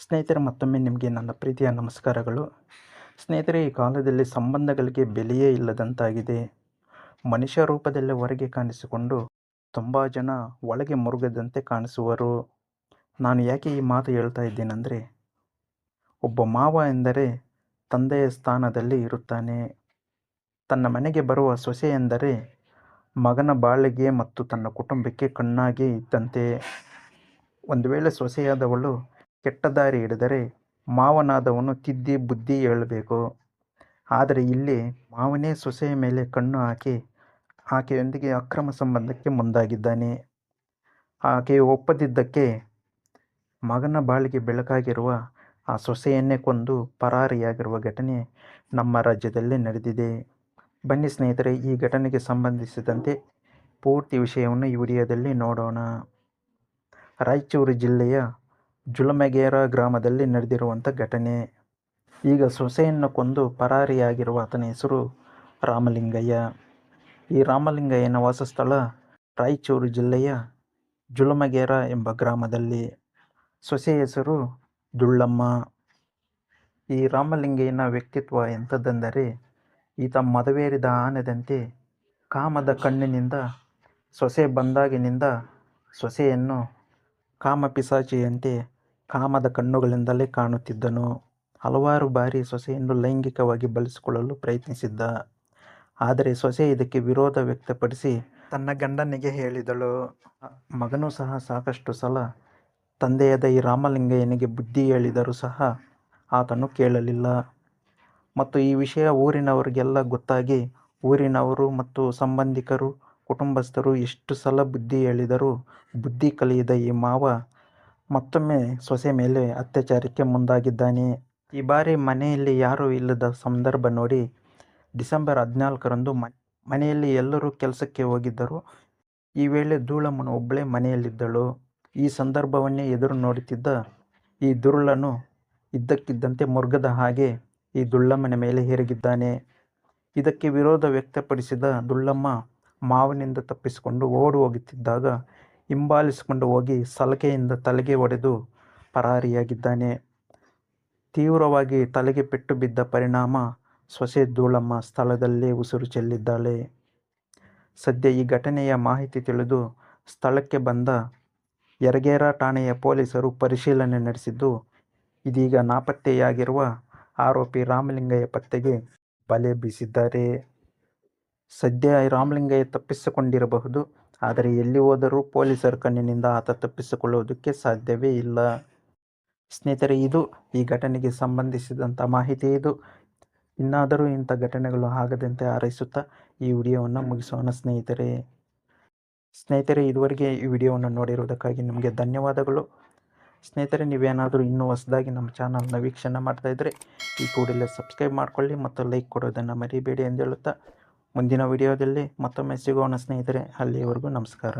ಸ್ನೇಹಿತರೆ, ಮತ್ತೊಮ್ಮೆ ನಿಮಗೆ ನನ್ನ ಪ್ರೀತಿಯ ನಮಸ್ಕಾರಗಳು. ಸ್ನೇಹಿತರೆ, ಈ ಕಾಲದಲ್ಲಿ ಸಂಬಂಧಗಳಿಗೆ ಬೆಲೆಯೇ ಇಲ್ಲದಂತಾಗಿದೆ. ಮನುಷ್ಯ ರೂಪದಲ್ಲೇ ಹೊರಗೆ ಕಾಣಿಸಿಕೊಂಡು ತುಂಬ ಜನ ಒಳಗೆ ಮುರುಗದಂತೆ ಕಾಣಿಸುವರು. ನಾನು ಯಾಕೆ ಈ ಮಾತು ಹೇಳ್ತಾ ಇದ್ದೇನೆಂದರೆ, ಒಬ್ಬ ಮಾವ ಎಂದರೆ ತಂದೆಯ ಸ್ಥಾನದಲ್ಲಿ ಇರುತ್ತಾನೆ. ತನ್ನ ಮನೆಗೆ ಬರುವ ಸೊಸೆ ಎಂದರೆ ಮಗನ ಬಾಳಿಗೆ ಮತ್ತು ತನ್ನ ಕುಟುಂಬಕ್ಕೆ ಕಣ್ಣಾಗಿ ಇದ್ದಂತೆ. ಒಂದು ವೇಳೆ ಸೊಸೆಯಾದವಳು ಕೆಟ್ಟ ದಾರಿ ಹಿಡಿದರೆ ಮಾವನಾದವನು ತಿದ್ದಿ ಬುದ್ಧಿ ಹೇಳಬೇಕು. ಆದರೆ ಇಲ್ಲಿ ಮಾವನೇ ಸೊಸೆಯ ಮೇಲೆ ಕಣ್ಣು ಹಾಕಿ ಆಕೆಯೊಂದಿಗೆ ಅಕ್ರಮ ಸಂಬಂಧಕ್ಕೆ ಮುಂದಾಗಿದ್ದಾನೆ. ಆಕೆಯು ಒಪ್ಪದಿದ್ದಕ್ಕೆ ಮಗನ ಬಾಳಿಗೆ ಬೆಳಕಾಗಿರುವ ಆ ಸೊಸೆಯನ್ನೇ ಕೊಂದು ಪರಾರಿಯಾಗಿರುವ ಘಟನೆ ನಮ್ಮ ರಾಜ್ಯದಲ್ಲಿ ನಡೆದಿದೆ. ಬನ್ನಿ ಸ್ನೇಹಿತರೆ, ಈ ಘಟನೆಗೆ ಸಂಬಂಧಿಸಿದಂತೆ ಪೂರ್ತಿ ವಿಷಯವನ್ನು ಈ ವಿಡಿಯೋದಲ್ಲಿ ನೋಡೋಣ. ರಾಯಚೂರು ಜಿಲ್ಲೆಯ ಜುಲಮೆಗೇರ ಗ್ರಾಮದಲ್ಲಿ ನಡೆದಿರುವಂಥ ಘಟನೆ. ಈಗ ಸೊಸೆಯನ್ನು ಕೊಂದು ಪರಾರಿಯಾಗಿರುವ ಆತನ ಹೆಸರು ರಾಮಲಿಂಗಯ್ಯ. ಈ ರಾಮಲಿಂಗಯ್ಯನ ವಾಸಸ್ಥಳ ರಾಯಚೂರು ಜಿಲ್ಲೆಯ ಜುಲಮಗೇರ ಎಂಬ ಗ್ರಾಮದಲ್ಲಿ. ಸೊಸೆ ಹೆಸರು ದುಳ್ಳಮ್ಮ. ಈ ರಾಮಲಿಂಗಯ್ಯನ ವ್ಯಕ್ತಿತ್ವ ಎಂಥದ್ದೆಂದರೆ ಈತ ಮದವೇರಿದ ಆನೆದಂತೆ ಕಾಮದ ಕಣ್ಣಿನಿಂದ ಸೊಸೆ ಬಂದಾಗಿನಿಂದ ಸೊಸೆಯನ್ನು ಕಾಮ ಕಾಮಪಿಸಾಚಿಯಂತೆ ಕಾಮದ ಕಣ್ಣುಗಳಿಂದಲೇ ಕಾಣುತ್ತಿದ್ದನು. ಹಲವಾರು ಬಾರಿ ಸೊಸೆಯನ್ನು ಲೈಂಗಿಕವಾಗಿ ಬಳಸಿಕೊಳ್ಳಲು ಪ್ರಯತ್ನಿಸಿದ್ದ. ಆದರೆ ಸೊಸೆ ಇದಕ್ಕೆ ವಿರೋಧ ವ್ಯಕ್ತಪಡಿಸಿ ತನ್ನ ಗಂಡನಿಗೆ ಹೇಳಿದಳು. ಮಗನೂ ಸಹ ಸಾಕಷ್ಟು ಸಲ ತಂದೆಯಾದ ಈ ರಾಮಲಿಂಗಯ್ಯನಿಗೆ ಬುದ್ಧಿ ಹೇಳಿದರೂ ಸಹ ಆತನು ಕೇಳಲಿಲ್ಲ. ಮತ್ತು ಈ ವಿಷಯ ಊರಿನವರಿಗೆಲ್ಲ ಗೊತ್ತಾಗಿ ಊರಿನವರು ಮತ್ತು ಸಂಬಂಧಿಕರು, ಕುಟುಂಬಸ್ಥರು ಎಷ್ಟು ಸಲ ಬುದ್ಧಿ ಹೇಳಿದರೂ ಬುದ್ಧಿ ಕಲಿಯದ ಈ ಮಾವ ಮತ್ತೊಮ್ಮೆ ಸೊಸೆ ಮೇಲೆ ಅತ್ಯಾಚಾರಕ್ಕೆ ಮುಂದಾಗಿದ್ದಾನೆ. ಈ ಬಾರಿ ಮನೆಯಲ್ಲಿ ಯಾರೂ ಇಲ್ಲದ ಸಂದರ್ಭ ನೋಡಿ ಡಿಸೆಂಬರ್ ಹದಿನಾಲ್ಕರಂದು ಮನೆಯಲ್ಲಿ ಎಲ್ಲರೂ ಕೆಲಸಕ್ಕೆ ಹೋಗಿದ್ದರು. ಈ ವೇಳೆ ಧೂಳಮ್ಮನ ಒಬ್ಬಳೇ ಮನೆಯಲ್ಲಿದ್ದಳು. ಈ ಸಂದರ್ಭವನ್ನೇ ಎದುರು ನೋಡುತ್ತಿದ್ದ ಈ ದುರುಳನು ಇದ್ದಕ್ಕಿದ್ದಂತೆ ಮುರುಗದ ಹಾಗೆ ಈ ದುಳ್ಳಮ್ಮನ ಮೇಲೆ ಹೆರಗಿದ್ದಾನೆ ಇದಕ್ಕೆ ವಿರೋಧ ವ್ಯಕ್ತಪಡಿಸಿದ ದುಳ್ಳಮ್ಮ ಮಾವನಿಂದ ತಪ್ಪಿಸಿಕೊಂಡು ಓಡಿ ಹೋಗುತ್ತಿದ್ದಾಗ ಹಿಂಬಾಲಿಸಿಕೊಂಡು ಹೋಗಿ ಸಲಕೆಯಿಂದ ತಲೆಗೆ ಒಡೆದು ಪರಾರಿಯಾಗಿದ್ದಾನೆ. ತೀವ್ರವಾಗಿ ತಲೆಗೆ ಪೆಟ್ಟು ಬಿದ್ದ ಪರಿಣಾಮ ಸೊಸೆ ಧೂಳಮ್ಮ ಸ್ಥಳದಲ್ಲೇ ಉಸಿರು ಚೆಲ್ಲಿದ್ದಾಳೆ. ಸದ್ಯ ಈ ಘಟನೆಯ ಮಾಹಿತಿ ತಿಳಿದು ಸ್ಥಳಕ್ಕೆ ಬಂದ ಯರಗೇರ ಠಾಣೆಯ ಪೊಲೀಸರು ಪರಿಶೀಲನೆ ನಡೆಸಿದ್ದು, ಇದೀಗ ನಾಪತ್ತೆಯಾಗಿರುವ ಆರೋಪಿ ರಾಮಲಿಂಗಯ್ಯ ಪತ್ತೆಗೆ ಬಲೆ ಬೀಸಿದ್ದಾರೆ. ಸದ್ಯ ರಾಮಲಿಂಗಯ್ಯ ತಪ್ಪಿಸಿಕೊಂಡಿರಬಹುದು. ಆದರೆ ಎಲ್ಲಿ ಹೋದರೂ ಪೊಲೀಸರ ಕಣ್ಣಿನಿಂದ ಆತ ತಪ್ಪಿಸಿಕೊಳ್ಳುವುದಕ್ಕೆ ಸಾಧ್ಯವೇ ಇಲ್ಲ. ಸ್ನೇಹಿತರೆ, ಇದು ಈ ಘಟನೆಗೆ ಸಂಬಂಧಿಸಿದಂಥ ಮಾಹಿತಿ ಇದು. ಇನ್ನಾದರೂ ಇಂಥ ಘಟನೆಗಳು ಆಗದಂತೆ ಹಾರೈಸುತ್ತಾ ಈ ವಿಡಿಯೋವನ್ನು ಮುಗಿಸೋಣ ಸ್ನೇಹಿತರೆ. ಸ್ನೇಹಿತರೆ, ಇದುವರೆಗೆ ಈ ವಿಡಿಯೋವನ್ನು ನೋಡಿರುವುದಕ್ಕಾಗಿ ನಿಮಗೆ ಧನ್ಯವಾದಗಳು. ಸ್ನೇಹಿತರೆ, ನೀವೇನಾದರೂ ಇನ್ನೂ ಹೊಸದಾಗಿ ನಮ್ಮ ಚಾನಲ್ನ ವೀಕ್ಷಣೆ ಮಾಡ್ತಾಯಿದ್ರೆ ಈ ಕೂಡಲೇ ಸಬ್ಸ್ಕ್ರೈಬ್ ಮಾಡಿಕೊಳ್ಳಿ ಮತ್ತು ಲೈಕ್ ಕೊಡೋದನ್ನು ಮರಿಬೇಡಿ ಎಂದು ಹೇಳುತ್ತಾ ಮುಂದಿನ ವಿಡಿಯೋದಲ್ಲಿ ಮತ್ತೊಮ್ಮೆ ಸಿಗೋಣ ಸ್ನೇಹಿತರೆ ಅಲ್ಲಿಯವರೆಗೂ ನಮಸ್ಕಾರ.